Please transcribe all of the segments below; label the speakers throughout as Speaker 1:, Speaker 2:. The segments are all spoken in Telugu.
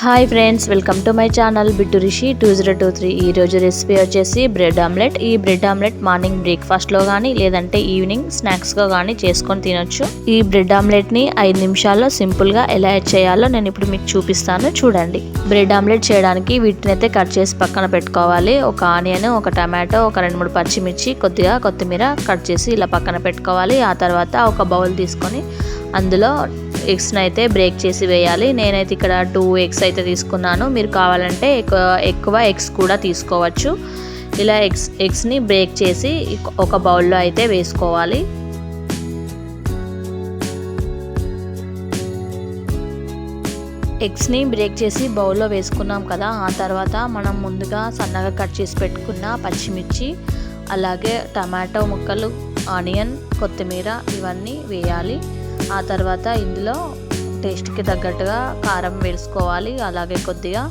Speaker 1: Hi friends welcome to my channel Bittu Rishi two zero two three. ఈ రోజు రెసిపీ వచ్చేసి బ్రెడ్ ఆమ్లెట్. ఈ బ్రెడ్ ఆమ్లెట్ మార్నింగ్ బ్రేక్ఫాస్ట్లో కానీ లేదంటే ఈవినింగ్ స్నాక్స్గా కానీ చేసుకొని తినొచ్చు. ఈ బ్రెడ్ ఆమ్లెట్ని ఐదు నిమిషాల్లో సింపుల్గా ఎలా చేయాలో నేను ఇప్పుడు మీకు చూపిస్తాను. చూడండి. బ్రెడ్ ఆమ్లెట్ చేయడానికి వీటిని అయితే కట్ చేసి పక్కన పెట్టుకోవాలి. ఒక ఆనియన్ ఒక టమాటో ఒక రెండు మూడు పచ్చిమిర్చి కొద్దిగా కొత్తిమీర కట్ చేసి ఇలా పక్కన పెట్టుకోవాలి. ఆ తర్వాత ఒక బౌల్ తీసుకొని అందులో ఎగ్స్ని అయితే బ్రేక్ చేసి వేయాలి. నేనైతే ఇక్కడ టూ ఎగ్స్ అయితే తీసుకున్నాను. మీరు కావాలంటే ఎక్కువ ఎగ్స్ కూడా తీసుకోవచ్చు. ఇలా ఎగ్స్ ఎగ్స్ని బ్రేక్ చేసి ఒక బౌల్లో అయితే వేసుకోవాలి. ఎగ్స్ని బ్రేక్ చేసి బౌల్లో వేసుకున్నాం కదా ఆ తర్వాత మనం ముందుగా సన్నగా కట్ చేసి పెట్టుకున్న పచ్చిమిర్చి అలాగే టమాటో ముక్కలు ఆనియన్ కొత్తిమీర ఇవన్నీ వేయాలి. ఆ తర్వాత ఇందులో టేస్ట్కి తగ్గట్టుగా కారం వేసుకోవాలి అలాగే కొద్దిగా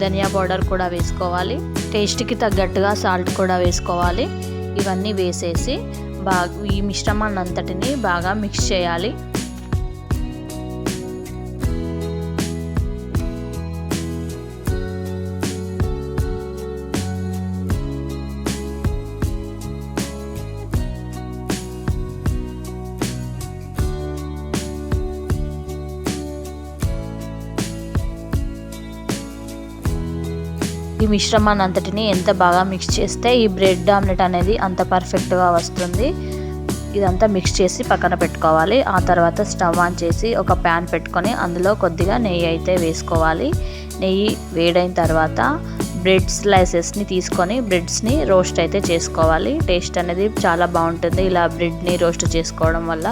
Speaker 1: ధనియా పౌడర్ కూడా వేసుకోవాలి టేస్ట్కి తగ్గట్టుగా సాల్ట్ కూడా వేసుకోవాలి. ఇవన్నీ వేసేసి బాగా ఈ మిశ్రమాన్ని అంతటిని బాగా మిక్స్ చేయాలి. ఈ మిశ్రమాన్ని అంతటిని ఎంత బాగా మిక్స్ చేస్తే ఈ బ్రెడ్ ఆమ్లెట్ అనేది అంత పర్ఫెక్ట్గా వస్తుంది. ఇదంతా మిక్స్ చేసి పక్కన పెట్టుకోవాలి. ఆ తర్వాత స్టవ్ ఆన్ చేసి ఒక ప్యాన్ పెట్టుకొని అందులో కొద్దిగా నెయ్యి అయితే వేసుకోవాలి. నెయ్యి వేడైన తర్వాత బ్రెడ్ స్లైసెస్ని తీసుకొని బ్రెడ్స్ని రోస్ట్ అయితే చేసుకోవాలి. టేస్ట్ అనేది చాలా బాగుంటుంది. ఇలా బ్రెడ్ని రోస్ట్ చేసుకోవడం వల్ల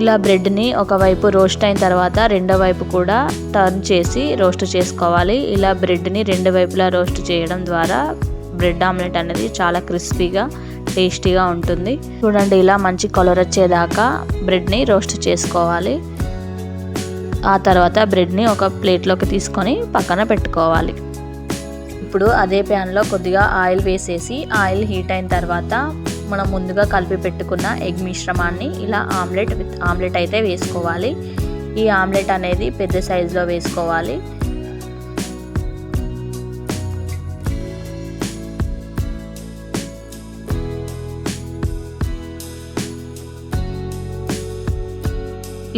Speaker 1: ఇలా బ్రెడ్ని ఒకవైపు రోస్ట్ అయిన తర్వాత రెండో వైపు కూడా టర్న్ చేసి రోస్ట్ చేసుకోవాలి. ఇలా బ్రెడ్ని రెండు వైపులా రోస్ట్ చేయడం ద్వారా బ్రెడ్ ఆమ్లెట్ అనేది చాలా క్రిస్పీగా టేస్టీగా ఉంటుంది. చూడండి ఇలా మంచి కలర్ వచ్చేదాకా బ్రెడ్ని రోస్ట్ చేసుకోవాలి. ఆ తర్వాత బ్రెడ్ని ఒక ప్లేట్లోకి తీసుకొని పక్కన పెట్టుకోవాలి. ఇప్పుడు అదే ప్యాన్లో కొద్దిగా ఆయిల్ వేసేసి ఆయిల్ హీట్ అయిన తర్వాత మనం ముందుగా కలిపి పెట్టుకున్న ఎగ్ మిశ్రమాన్ని ఇలా ఆమ్లెట్ విత్ ఆమ్లెట్ అయితే వేసుకోవాలి. ఈ ఆమ్లెట్ అనేది పెద్ద సైజులో వేసుకోవాలి.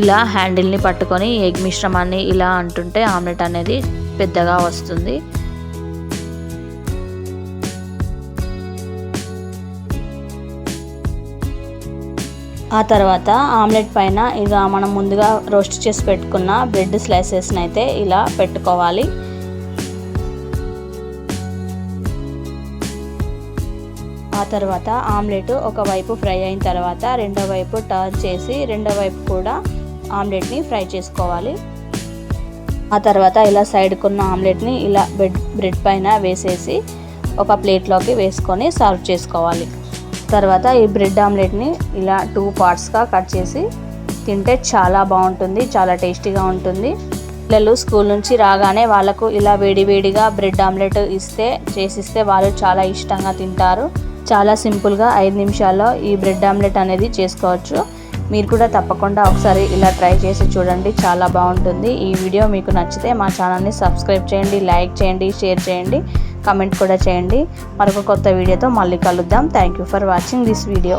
Speaker 1: ఇలా హ్యాండిల్ని పట్టుకొని ఎగ్ మిశ్రమాన్ని ఇలా అంటుంటే ఆమ్లెట్ అనేది పెద్దగా వస్తుంది. ఆ తర్వాత ఆమ్లెట్ పైన ఇక మనం ముందుగా రోస్ట్ చేసి పెట్టుకున్న బ్రెడ్ స్లైసెస్ని అయితే ఇలా పెట్టుకోవాలి. ఆ తర్వాత ఆమ్లెట్ ఒకవైపు ఫ్రై అయిన తర్వాత రెండో వైపు టర్న్ చేసి రెండో వైపు కూడా ఆమ్లెట్ని ఫ్రై చేసుకోవాలి. ఆ తర్వాత ఇలా సైడ్కున్న ఆమ్లెట్ని ఇలా బ్రెడ్ బ్రెడ్ పైన వేసేసి ఒక ప్లేట్లోకి వేసుకొని సర్వ్ చేసుకోవాలి. తర్వాత ఈ బ్రెడ్ ఆమ్లెట్ని ఇలా టూ పార్ట్స్గా కట్ చేసి తింటే చాలా బాగుంటుంది చాలా టేస్టీగా ఉంటుంది. పిల్లలు స్కూల్ నుంచి రాగానే వాళ్ళకు ఇలా వేడివేడిగా బ్రెడ్ ఆమ్లెట్ ఇస్తే చేసిస్తే వాళ్ళు చాలా ఇష్టంగా తింటారు. చాలా సింపుల్గా ఐదు నిమిషాల్లో ఈ బ్రెడ్ ఆమ్లెట్ అనేది చేసుకోవచ్చు. మీరు కూడా తప్పకుండా ఒకసారి ఇలా ట్రై చేసి చూడండి చాలా బాగుంటుంది. ఈ వీడియో మీకు నచ్చితే మా ఛానల్ని సబ్స్క్రైబ్ చేయండి లైక్ చేయండి షేర్ చేయండి. కమెంట్ కూడా చేయండి. మరొక కొత్త వీడియోతో మళ్ళీ కలుద్దాం. Thank you for watching this video